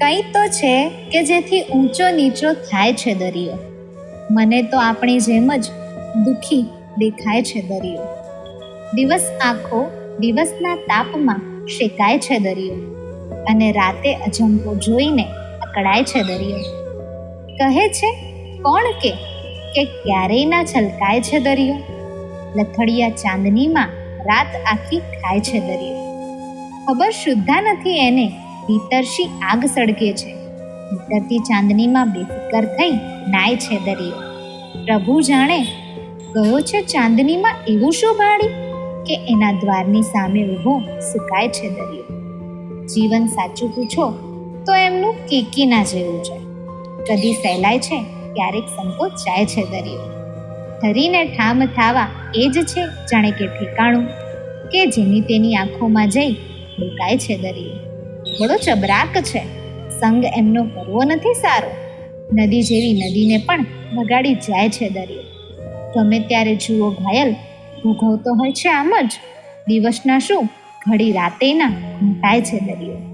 કંઈ તો છે કે જેથી ઊંચો નીચો થાય છે દરિયો. મને તો આપણી જેમ જ દુખી દેખાય છે દરિયો. દિવસ આખો દિવસના તાપમાં શેકાય છે દરિયો અને રાતે અજંપો જોઈને અકળાય છે દરિયો. કહે છે, કોણ કે કે ક્યારેય ના છલકાય છે દરિયો? લથડિયા ચાંદનીમાં રાત આખી ખાય છે દરિયો. ખબર શુદ્ધા નથી એને ભીતરશી આગ સળગે છે. ભીતરથી ચાંદનીમાં બેફિકર થઈ નાય છે દરિયો. પ્રભુ જાણે ગયો છે ચાંદનીમાં એવું શું ભાડી? કે એના દ્વારની સામે ઊભો સુકાય છે દરિયો. જીવન સાચું પૂછો, તો એમનું કેકીના જેવું છે. કદી સહેલાય છે, ક્યારેક સંકોચાય છે દરિયો. ધરીને ઠામ થાવા એ જ છે જાણે કે ઠેકાણું, કે જેની તેની આંખોમાં જઈ ડુકાય છે દરિયો. બડો ચબરાક છે. સંગ એમનો કરવો નથી સારો. નદી જેવી નદીને પણ બગાડી જાય છે દરિયો. ગમે ત્યારે જુઓ ઘાયલ, ભોગવતો હોય છે આમ જ. દિવસના શું? ઘડી રાતેના ઘૂંટાય છે દરિયો.